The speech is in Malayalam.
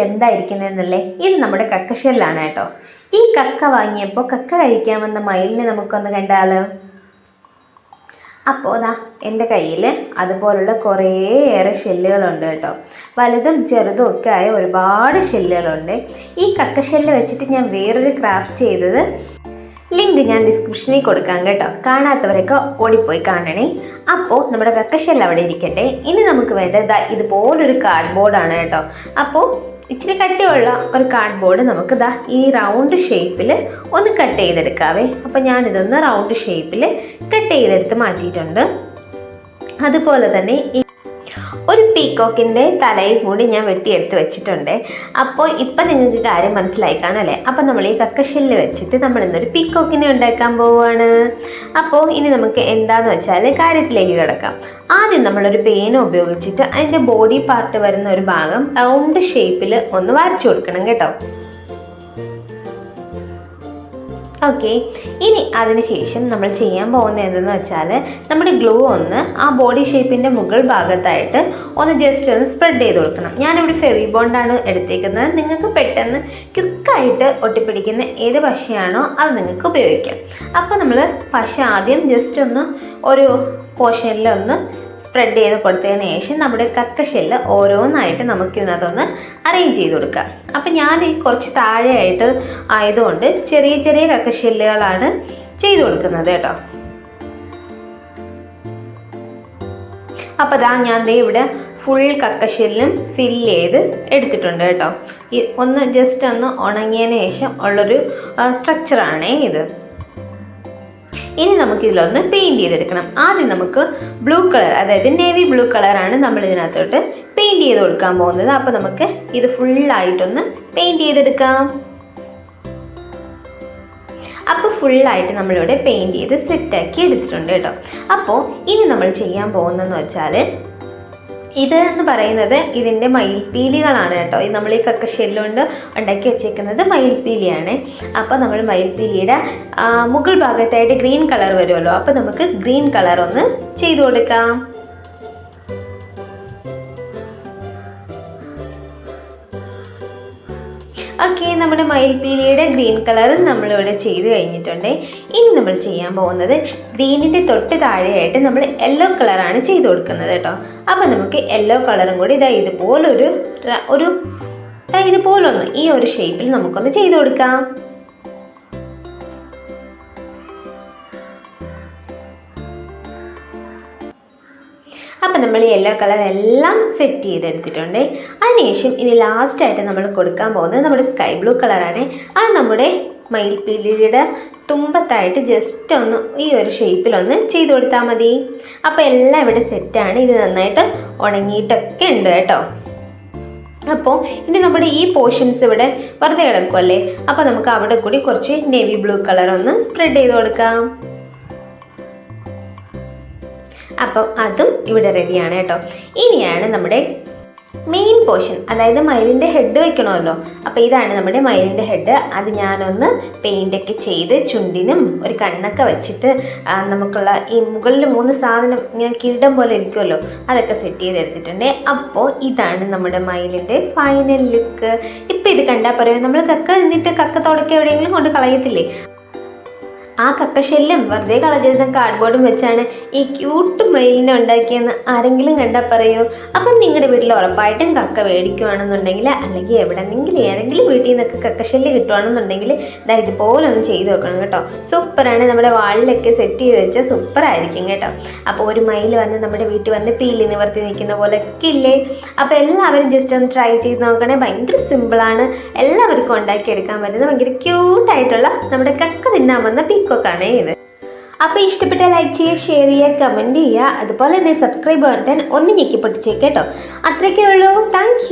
എന്തായിരിക്കുന്നതെന്നല്ലേ ഇത് നമ്മുടെ കക്കഷെല്ലാണ് കേട്ടോ. ഈ കക്ക വാങ്ങിയപ്പോൾ കക്ക കഴിക്കാൻ വന്ന മയിലിനെ നമുക്കൊന്ന് കണ്ടാലോ? അപ്പോൾ ദാ എന്റെ കയ്യിൽ അതുപോലുള്ള കുറേയേറെ ഷെല്ലുകളുണ്ട് കേട്ടോ. വലുതും ചെറുതും ഒക്കെ ആയ ഒരുപാട് ഷെല്ലുകളുണ്ട്. ഈ കക്ക ഷെല്ല് വെച്ചിട്ട് ഞാൻ വേറൊരു ക്രാഫ്റ്റ് ചെയ്തത് ലിങ്ക് ഞാൻ ഡിസ്ക്രിപ്ഷനിൽ കൊടുക്കാം കേട്ടോ. കാണാത്തവരൊക്കെ ഓടിപ്പോയി കാണണേ. അപ്പോൾ നമ്മുടെ കക്കഷെല്ല് അവിടെ ഇരിക്കട്ടെ. ഇനി നമുക്ക് വേണ്ടത് ഇതുപോലൊരു കാർഡ്ബോർഡാണ് കേട്ടോ. അപ്പോൾ ഇച്ചിരി കട്ടിയുള്ള ഒരു കാർഡ്ബോർഡ് നമുക്ക് ദാ ഈ റൗണ്ട് ഷേപ്പിൽ ഒന്ന് കട്ട് ചെയ്തെടുക്കാവേ. അപ്പോൾ ഞാനിതൊന്ന് റൗണ്ട് ഷേപ്പിൽ കട്ട് ചെയ്തെടുത്ത് മാറ്റിയിട്ടുണ്ട്. അതുപോലെ തന്നെ ഈ ഒരു പീക്കോക്കിന്റെ തലയും കൂടി ഞാൻ വെട്ടിയെടുത്ത് വെച്ചിട്ടുണ്ട്. അപ്പോൾ ഇപ്പം നിങ്ങൾക്ക് കാര്യം മനസ്സിലായി കാണല്ലേ? അപ്പം നമ്മൾ ഈ കക്കഷെല്ല് വെച്ചിട്ട് നമ്മൾ ഇന്നൊരു പീക്കോക്കിനെ ഉണ്ടാക്കാൻ പോവുകയാണ് അപ്പോൾ ഇനി നമുക്ക് എന്താന്ന് വെച്ചാൽ കാര്യത്തിലേക്ക് കിടക്കാം. ആദ്യം നമ്മളൊരു പേന ഉപയോഗിച്ചിട്ട് അതിന്റെ ബോഡി പാർട്ട് വരുന്ന ഒരു ഭാഗം റൗണ്ട് ഷേപ്പിൽ ഒന്ന് വരച്ചു കൊടുക്കണം കേട്ടോ. ഓക്കെ ഇനി അതിനുശേഷം നമ്മൾ ചെയ്യാൻ പോകുന്നത് എന്തെന്ന് വെച്ചാൽ നമ്മുടെ ഗ്ലൂ ഒന്ന് ആ ബോഡി ഷേപ്പിന്റെ മുകൾ ഭാഗത്തായിട്ട് ഒന്ന് ജസ്റ്റ് ഒന്ന് സ്പ്രെഡ് ചെയ്ത് കൊടുക്കണം. ഞാനിവിടെ ഫെവി ബോണ്ടാണ് എടുത്തേക്കുന്നത്. നിങ്ങൾക്ക് പെട്ടെന്ന് ക്യുക്കായിട്ട് ഒട്ടിപ്പിടിക്കുന്ന ഏത് പശയാണോ അത് നിങ്ങൾക്ക് ഉപയോഗിക്കാം. അപ്പോൾ നമ്മൾ പശ ആദ്യം ജസ്റ്റ് ഒന്ന് ഒരു പോർഷനിൽ ഒന്ന് സ്പ്രെഡ് ചെയ്ത് കൊടുത്തതിന് ശേഷം നമ്മുടെ കക്കശെല്ല് ഓരോന്നായിട്ട് നമുക്ക് ഇതിനകത്തൊന്ന് അറേഞ്ച് ചെയ്ത് കൊടുക്കാം. അപ്പം ഞാൻ ഈ കുറച്ച് താഴെയായിട്ട് ആയതുകൊണ്ട് ചെറിയ ചെറിയ കക്കശെല്ലുകളാണ് ചെയ്ത് കൊടുക്കുന്നത് കേട്ടോ. അപ്പോൾ അതാ ഞാൻ ദേ ഇവിടെ ഫുൾ കക്കശെല്ലും ഫില്ല് ചെയ്ത് എടുത്തിട്ടുണ്ട് കേട്ടോ. ഒന്ന് ജസ്റ്റ് ഒന്ന് ഉണങ്ങിയതിന് ശേഷം ഉള്ളൊരു സ്ട്രക്ചറാണേ ഇത്. ഇനി നമുക്ക് ഇതിലൊന്ന് പെയിന്റ് ചെയ്തെടുക്കണം. ആദ്യം നമുക്ക് ബ്ലൂ കളർ അതായത് നേവി ബ്ലൂ കളറാണ് നമ്മൾ ഇതിനകത്തോട്ട് പെയിന്റ് ചെയ്ത് കൊടുക്കാൻ പോകുന്നത്. അപ്പോൾ നമുക്ക് ഇത് ഫുള്ളായിട്ടൊന്ന് പെയിന്റ് ചെയ്തെടുക്കാം. അപ്പോൾ ഫുള്ളായിട്ട് നമ്മളിവിടെ പെയിന്റ് ചെയ്ത് സെറ്റാക്കി എടുത്തിട്ടുണ്ട് കേട്ടോ. അപ്പോൾ ഇനി നമ്മൾ ചെയ്യാൻ പോകുന്നതെന്ന് വെച്ചാൽ ഇത് എന്ന് പറയുന്നത് ഇതിന്റെ മയിൽപ്പീലികളാണ് കേട്ടോ. ഇത് നമ്മൾ ഈ കക്കശെല്ലുകൊണ്ട് ഉണ്ടാക്കി വെച്ചേക്കുന്നത് മയിൽപ്പീലിയാണ്. അപ്പോൾ നമ്മൾ മയിൽപ്പീലിയുടെ മുകൾ ഭാഗത്തായിട്ട് ഗ്രീൻ കളർ വരുമല്ലോ. അപ്പോൾ നമുക്ക് ഗ്രീൻ കളർ ഒന്ന് ചെയ്തു കൊടുക്കാം. ഓക്കെ നമ്മുടെ മയിൽപ്പീലിയുടെ ഗ്രീൻ കളറും നമ്മളിവിടെ ചെയ്ത് കഴിഞ്ഞിട്ടുണ്ട്. ഇനി നമ്മൾ ചെയ്യാൻ പോകുന്നത് ഗ്രീനിന്റെ തൊട്ട് താഴെയായിട്ട് നമ്മൾ യെല്ലോ കളറാണ് ചെയ്ത് കൊടുക്കുന്നത് കേട്ടോ. അപ്പോൾ നമുക്ക് യെല്ലോ കളറും കൂടി ഇതാ ഇതുപോലൊരു ഒരു ഇതുപോലൊന്ന് ഈ ഒരു ഷേപ്പിൽ നമുക്കൊന്ന് ചെയ്ത് കൊടുക്കാം. അപ്പം നമ്മൾ യെല്ലോ കളർ എല്ലാം സെറ്റ് ചെയ്തെടുത്തിട്ടുണ്ട്. അതിനുശേഷം ഇനി ലാസ്റ്റായിട്ട് നമ്മൾ കൊടുക്കാൻ പോകുന്നത് നമ്മുടെ സ്കൈ ബ്ലൂ കളറാണ് അത് നമ്മുടെ മയിൽപ്പീലിയുടെ തുമ്പത്തായിട്ട് ജസ്റ്റ് ഒന്ന് ഈ ഒരു ഷേപ്പിലൊന്ന് ചെയ്ത് കൊടുത്താൽ മതി. അപ്പോൾ എല്ലാം ഇവിടെ സെറ്റാണ് ഇത് നന്നായിട്ട് ഉണങ്ങിയിട്ടൊക്കെ ഉണ്ട് കേട്ടോ. അപ്പോൾ ഇനി നമ്മുടെ ഈ പോർഷൻസ് ഇവിടെ വെറുതെ കിടക്കുമല്ലേ അപ്പോൾ നമുക്ക് അവിടെ കൂടി കുറച്ച് നേവി ബ്ലൂ കളർ ഒന്ന് സ്പ്രെഡ് ചെയ്ത് കൊടുക്കാം. അപ്പം അതും ഇവിടെ റെഡിയാണ് കേട്ടോ. ഇനിയാണ് നമ്മുടെ മെയിൻ പോർഷൻ അതായത് മയിലിന്റെ ഹെഡ് വെക്കണമല്ലോ. അപ്പോൾ ഇതാണ് നമ്മുടെ മയിലിന്റെ ഹെഡ് അത് ഞാനൊന്ന് പെയിന്റൊക്കെ ചെയ്ത് ചുണ്ടിനും ഒരു കണ്ണൊക്കെ വെച്ചിട്ട് നമുക്കുള്ള ഈ മുകളിൽ മൂന്ന് സാധനം ഇങ്ങനെ കിരീടം പോലെ ഇരിക്കുമല്ലോ അതൊക്കെ സെറ്റ് ചെയ്തെടുത്തിട്ടുണ്ട്. അപ്പോൾ ഇതാണ് നമ്മുടെ മയിലിന്റെ ഫൈനൽ ലുക്ക് ഇപ്പം ഇത് കണ്ടാൽ പറയുമോ നമ്മൾ കക്ക നിന്നിട്ട് കക്ക തുടക്കം എവിടെയെങ്കിലും കൊണ്ട് കളയത്തില്ലേ? ആ കക്കശല്യം വെറുതെ കളഞ്ഞിരുന്ന കാർഡ്ബോർഡും വെച്ചാണ് ഈ ക്യൂട്ട് മയിലിനെ ഉണ്ടാക്കിയെന്ന് ആരെങ്കിലും കണ്ടാൽ പറയൂ. അപ്പം നിങ്ങളുടെ വീട്ടിൽ ഉറപ്പായിട്ടും കക്ക മേടിക്കുവാണെന്നുണ്ടെങ്കിൽ അല്ലെങ്കിൽ എവിടെന്നെങ്കിലും ഏതെങ്കിലും വീട്ടിൽ നിന്നൊക്കെ കക്കശല്യം കിട്ടുവാണെന്നുണ്ടെങ്കിൽ ഇതാ ഇതുപോലെ ഒന്ന് ചെയ്ത് വെക്കണം കേട്ടോ. സൂപ്പറാണ് നമ്മുടെ വാളിലൊക്കെ സെറ്റ് ചെയ്ത് വെച്ചാൽ സൂപ്പറായിരിക്കും കേട്ടോ. അപ്പോൾ ഒരു മയിൽ വന്ന് നമ്മുടെ വീട്ടിൽ വന്ന് പീലി നിവർത്തി നിൽക്കുന്ന പോലെയൊക്കെ ഇല്ലേ? അപ്പോൾ എല്ലാവരും ജസ്റ്റ് ഒന്ന് ട്രൈ ചെയ്ത് നോക്കണേ. ഭയങ്കര സിമ്പിളാണ് എല്ലാവർക്കും ഉണ്ടാക്കിയെടുക്കാൻ പറ്റുന്ന ഭയങ്കര ക്യൂട്ടായിട്ടുള്ള നമ്മുടെ കക്ക തിന്നാൻ വന്ന പീക്കോക്കാണേ ഇത്. അപ്പോൾ ഇഷ്ടപ്പെട്ട ലൈക്ക് ചെയ്യുക ഷെയർ ചെയ്യുക കമന്റ് ചെയ്യുക. അതുപോലെ തന്നെ സബ്സ്ക്രൈബ് ബട്ടൺ ഒന്ന് ഞെക്കി പൊട്ടിച്ചേക്ക് കേട്ടോ ഉള്ളൂ താങ്ക്